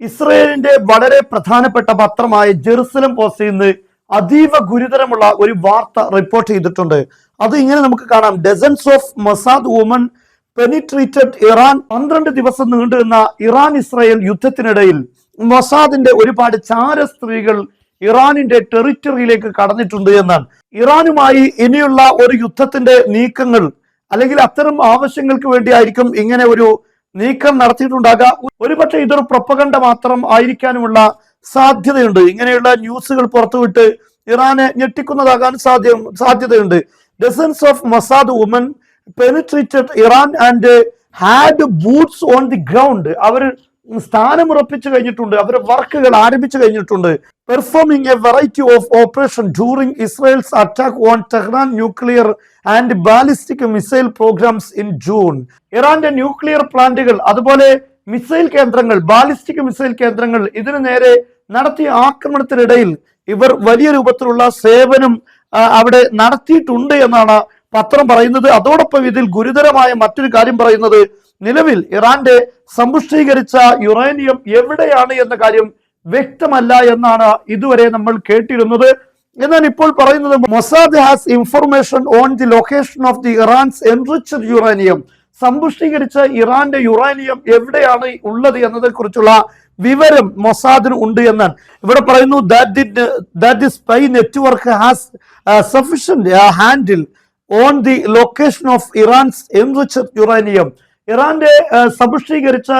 ഇസ്രയേലിന്റെ വളരെ പ്രധാനപ്പെട്ട പത്രമായ ജെറുസലം പോസ്റ്റിൽ നിന്ന് അതീവ ഗുരുതരമുള്ള ഒരു വാർത്ത റിപ്പോർട്ട് ചെയ്തിട്ടുണ്ട്. അത് ഇങ്ങനെ നമുക്ക് കാണാം. Dozens of Mossad woman penetrated Iran പന്ത്രണ്ട് ദിവസം നീണ്ടുനിന്ന ഇറാൻ ഇസ്രായേൽ യുദ്ധത്തിനിടയിൽ മൊസാദിന്റെ ഒരുപാട് ചാര സ്ത്രീകൾ ഇറാനിന്റെ ടെറിറ്ററിയിലേക്ക് കടന്നിട്ടുണ്ട് എന്നാണ്. ഇറാനുമായി ഇനിയുള്ള ഒരു യുദ്ധത്തിന്റെ നീക്കങ്ങൾ അല്ലെങ്കിൽ അത്തരം ആവശ്യങ്ങൾക്ക് വേണ്ടിയായിരിക്കും ഇങ്ങനെ ഒരു നീക്കം നടത്തിയിട്ടുണ്ടാകാം. ഒരുപക്ഷെ ഇതൊരു പ്രൊപ്പകണ്ട മാത്രം ആയിരിക്കാനുമുള്ള സാധ്യതയുണ്ട്. ഇങ്ങനെയുള്ള ന്യൂസുകൾ പുറത്തുവിട്ട് ഇറാനെ ഞെട്ടിക്കുന്നതാകാൻ സാധ്യ സാധ്യതയുണ്ട്. Dozens of Mossad woman penetrated Iran and had boots on the ground അവർ സ്ഥാനമുറപ്പിച്ചു കഴിഞ്ഞിട്ടുണ്ട്. അവരുടെ വർക്കുകൾ ആരംഭിച്ചു കഴിഞ്ഞിട്ടുണ്ട്. Performing a variety of operation during Israel's attack on Tehran nuclear and ballistic missile programs in June ഇറാന്റെ ന്യൂക്ലിയർ പ്ലാന്റുകൾ അതുപോലെ മിസൈൽ കേന്ദ്രങ്ങൾ ബാലിസ്റ്റിക് മിസൈൽ കേന്ദ്രങ്ങൾ ഇതിനു നേരെ നടത്തിയ ആക്രമണത്തിനിടയിൽ ഇവർ വലിയ രൂപത്തിലുള്ള സേവനം അവിടെ നടത്തിയിട്ടുണ്ട് എന്നാണ് പത്രം പറയുന്നത്. അതോടൊപ്പം ഇതിൽ ഗുരുതരമായ മറ്റൊരു കാര്യം പറയുന്നത് നിലവിൽ ഇറാന്റെ സമ്പുഷ്ടീകരിച്ച യുറേനിയം എവിടെയാണ് എന്ന കാര്യം വ്യക്തമല്ല എന്നാണ് ഇതുവരെ നമ്മൾ കേട്ടിരുന്നത്. എന്നാൽ ഇപ്പോൾ പറയുന്നത് Mossad has information on the location of the Iran's enriched uranium സമ്പുഷ്ടീകരിച്ച ഇറാന്റെ യുറേനിയം എവിടെയാണ് ഉള്ളത് എന്നതിനെ കുറിച്ചുള്ള വിവരം മൊസാദിന് ഉണ്ട് എന്നാണ്. ഇവിടെ പറയുന്നു that the spy network has sufficient handle on the location of Iran's enriched uranium ഇറാന്റെ ആ, സമ്പുഷ്ടീകരിച്ച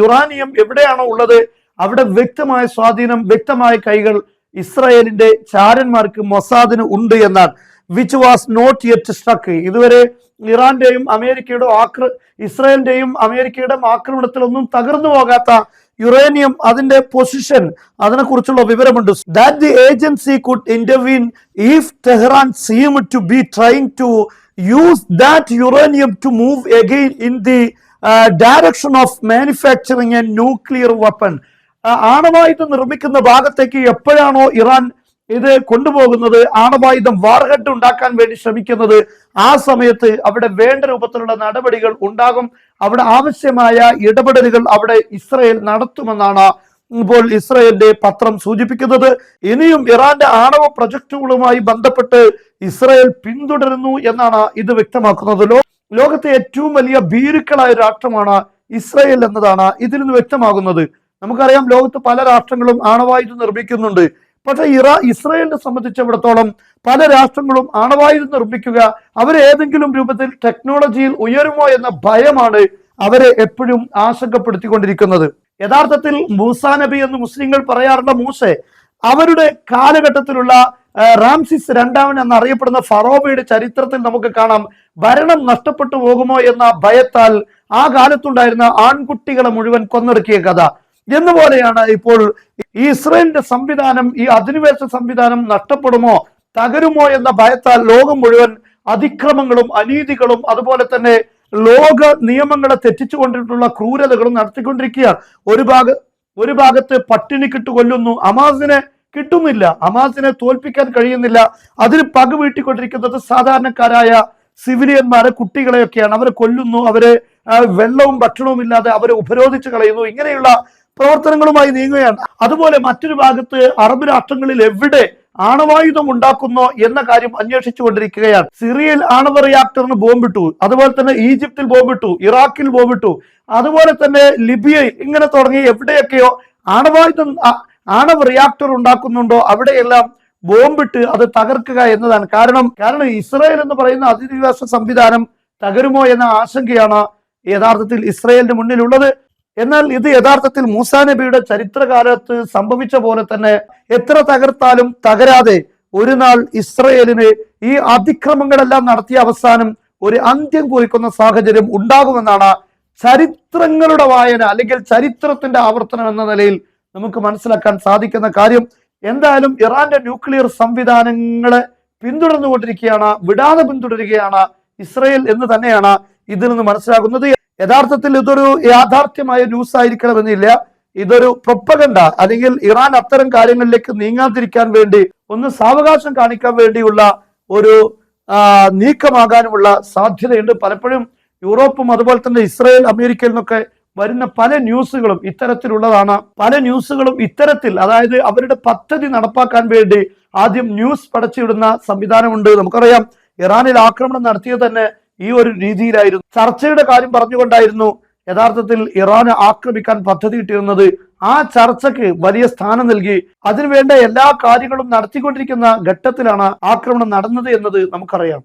യുറാനിയം എവിടെയാണോ ഉള്ളത്? അവിടെ വ്യക്തമായ സ്വാധീനം വ്യക്തമായ കൈകൾ ഇസ്രായേലിന്റെ ചാരന്മാർക്ക് മൊസാദിന് ഉണ്ട് എന്നാണ്. Which was not yet struck ഇതുവരെ ഇറാന്റെയും അമേരിക്കയുടെ ആക്ര ഇസ്രായേലിന്റെയും അമേരിക്കയുടെ ആക്രമണത്തിലൊന്നും തകർന്നു പോകാത്ത യുറേനിയം അതിന്റെ പൊസിഷൻ അതിനെക്കുറിച്ചുള്ള വിവരമുണ്ട്. That the agency could intervene if Tehran seem to be trying to use that uranium to move again in the direction of manufacturing a nuclear weapon ആണവായുധം നിർമ്മിക്കുന്ന ഭാഗത്തേക്ക് എപ്പോഴാണോ ഇറാൻ ഇത് കൊണ്ടുപോകുന്നത് ആണവായുധം വാർഹെഡ് ഉണ്ടാക്കാൻ വേണ്ടി ശ്രമിക്കുന്നത് ആ സമയത്ത് അവിടെ വേണ്ട രൂപത്തിലുള്ള നടപടികൾ ഉണ്ടാകും. അവിടെ ആവശ്യമായ ഇടപെടലുകൾ അവിടെ ഇസ്രയേൽ നടത്തുമെന്നാണ് ഇപ്പോൾ ഇസ്രയേലിന്റെ പത്രം സൂചിപ്പിക്കുന്നത്. ഇനിയും ഇറാന്റെ ആണവ പ്രൊജക്ടുകളുമായി ബന്ധപ്പെട്ട് ഇസ്രയേൽ പിന്തുടരുന്നു എന്നാണ് ഇത് വ്യക്തമാക്കുന്നത്. ലോകത്തെ ഏറ്റവും വലിയ ഭീരുക്കളായ രാഷ്ട്രമാണ് ഇസ്രയേൽ എന്നതാണ് ഇതിൽ നിന്ന് വ്യക്തമാകുന്നത്. നമുക്കറിയാം ലോകത്ത് പല രാഷ്ട്രങ്ങളും ആണവായുധം നിർമ്മിക്കുന്നുണ്ട്. പക്ഷെ ഇറ ഇസ്രയേലിനെ സംബന്ധിച്ചിടത്തോളം പല രാഷ്ട്രങ്ങളും ആണവായുധം നിർമ്മിക്കുക അവരേതെങ്കിലും രൂപത്തിൽ ടെക്നോളജിയിൽ ഉയരുമോ എന്ന ഭയമാണ് അവരെ എപ്പോഴും ആശങ്കപ്പെടുത്തിക്കൊണ്ടിരിക്കുന്നത്. യഥാർത്ഥത്തിൽ മൂസാ നബി എന്ന് മുസ്ലിങ്ങൾ പറയാറുള്ള മൂസെ അവരുടെ കാലഘട്ടത്തിലുള്ള റാംസിസ് രണ്ടാമൻ എന്നറിയപ്പെടുന്ന ഫറോബയുടെ ചരിത്രത്തിൽ നമുക്ക് കാണാം ഭരണം നഷ്ടപ്പെട്ടു പോകുമോ എന്ന ഭയത്താൽ ആ കാലത്തുണ്ടായിരുന്ന ആൺകുട്ടികളെ മുഴുവൻ കൊന്നൊടുക്കിയ കഥ. എന്നുപോലെയാണ് ഇപ്പോൾ ഇസ്രയേലിന്റെ സംവിധാനം ഈ അധിനിവേശ സംവിധാനം നഷ്ടപ്പെടുമോ തകരുമോ എന്ന ഭയത്താൽ ലോകം മുഴുവൻ അതിക്രമങ്ങളും അനീതികളും അതുപോലെ തന്നെ ലോക നിയമങ്ങളെ തെറ്റിച്ചുകൊണ്ടിട്ടുള്ള ക്രൂരതകളും നടത്തിക്കൊണ്ടിരിക്കുകയാണ് ഒരു ഭാഗ ഒരു ഭാഗത്ത് പട്ടിണി കിട്ടു കൊല്ലുന്നു അമാസിനെ കിട്ടുന്നില്ല അമാസിനെ തോൽപ്പിക്കാൻ കഴിയുന്നില്ല. അതിന് പക വീട്ടിക്കൊണ്ടിരിക്കുന്നത് സാധാരണക്കാരായ സിവിലിയന്മാരെ കുട്ടികളെയൊക്കെയാണ്. അവരെ കൊല്ലുന്നു അവരെ വെള്ളവും ഭക്ഷണവും ഇല്ലാതെ അവരെ ഉപരോധിച്ച് കളയുന്നു. ഇങ്ങനെയുള്ള പ്രവർത്തനങ്ങളുമായി നീങ്ങുകയാണ്. അതുപോലെ മറ്റൊരു ഭാഗത്ത് അറബ് രാഷ്ട്രങ്ങളിൽ എവിടെ ആണവായുധം ഉണ്ടാക്കുന്നോ എന്ന കാര്യം അന്വേഷിച്ചു കൊണ്ടിരിക്കുകയാണ് സിറിയയിൽ ആണവ റിയാക്ടറിന് ബോംബിട്ടു. അതുപോലെ തന്നെ ഈജിപ്തിൽ ബോംബിട്ടു. ഇറാഖിൽ ബോംബിട്ടു. അതുപോലെ തന്നെ ലിബിയയിൽ ഇങ്ങനെ തുടങ്ങി എവിടെയൊക്കെയോ ആണവായുധം ആണവ റിയാക്ടർ ഉണ്ടാക്കുന്നുണ്ടോ അവിടെയെല്ലാം ബോംബിട്ട് അത് തകർക്കുക എന്നതാണ്. കാരണം കാരണം ഇസ്രായേൽ എന്ന് പറയുന്ന അതിനിവാസ സംവിധാനം തകരുമോ എന്ന ആശങ്കയാണ് യഥാർത്ഥത്തിൽ ഇസ്രായേലിന്റെ മുന്നിലുള്ളത്. എന്നാൽ ഇത് യഥാർത്ഥത്തിൽ മൂസാ നബിയുടെ ചരിത്രകാലത്ത് സംഭവിച്ച പോലെ തന്നെ എത്ര തകർത്താലും തകരാതെ ഒരു നാൾ ഇസ്രയേലിന് ഈ അതിക്രമങ്ങളെല്ലാം നടത്തിയ അവസാനം ഒരു അന്ത്യം കുറിക്കുന്ന സാഹചര്യം ഉണ്ടാകുമെന്നാണ് ചരിത്രങ്ങളുടെ വായന അല്ലെങ്കിൽ ചരിത്രത്തിന്റെ ആവർത്തനം എന്ന നിലയിൽ നമുക്ക് മനസ്സിലാക്കാൻ സാധിക്കുന്ന കാര്യം. എന്തായാലും ഇറാന്റെ ന്യൂക്ലിയർ സംവിധാനങ്ങളെ പിന്തുടർന്നുകൊണ്ടിരിക്കുകയാണ് വിടാതെ പിന്തുടരുകയാണ് ഇസ്രയേൽ എന്ന് തന്നെയാണ് ഇതിൽ നിന്ന് മനസ്സിലാകുന്നത്. യഥാർത്ഥത്തിൽ ഇതൊരു യാഥാർത്ഥ്യമായ ന്യൂസ് ആയിരിക്കണമെന്നില്ല. ഇതൊരു പ്രൊപ്പഗണ്ട അല്ലെങ്കിൽ ഇറാൻ അത്തരം കാര്യങ്ങളിലേക്ക് നീങ്ങാതിരിക്കാൻ വേണ്ടി ഒന്ന് സാവകാശം കാണിക്കാൻ വേണ്ടിയുള്ള ഒരു നീക്കമാകാനുമുള്ള സാധ്യതയുണ്ട്. പലപ്പോഴും യൂറോപ്പും അതുപോലെ തന്നെ ഇസ്രായേൽ അമേരിക്കയിൽ നിന്നൊക്കെ വരുന്ന പല ന്യൂസുകളും ഇത്തരത്തിലുള്ളതാണ്. പല ന്യൂസുകളും ഇത്തരത്തിൽ അതായത് അവരുടെ പദ്ധതി നടപ്പാക്കാൻ വേണ്ടി ആദ്യം ന്യൂസ് പടച്ചുവിടുന്ന സംവിധാനമുണ്ട്. നമുക്കറിയാം ഇറാനിൽ ആക്രമണം നടത്തിയത് തന്നെ ഈ ഒരു രീതിയിലായിരുന്നു. ചർച്ചയുടെ കാര്യം പറഞ്ഞുകൊണ്ടായിരുന്നു യഥാർത്ഥത്തിൽ ഇറാന് ആക്രമിക്കാൻ പദ്ധതി ഇട്ടിരുന്നത്. ആ ചർച്ചയ്ക്ക് വലിയ സ്ഥാനം നൽകി. അതിനുവേണ്ട എല്ലാ കാര്യങ്ങളും നടത്തിക്കൊണ്ടിരിക്കുന്ന ഘട്ടത്തിലാണ് ആക്രമണം നടന്നത് എന്നത് നമുക്കറിയാം.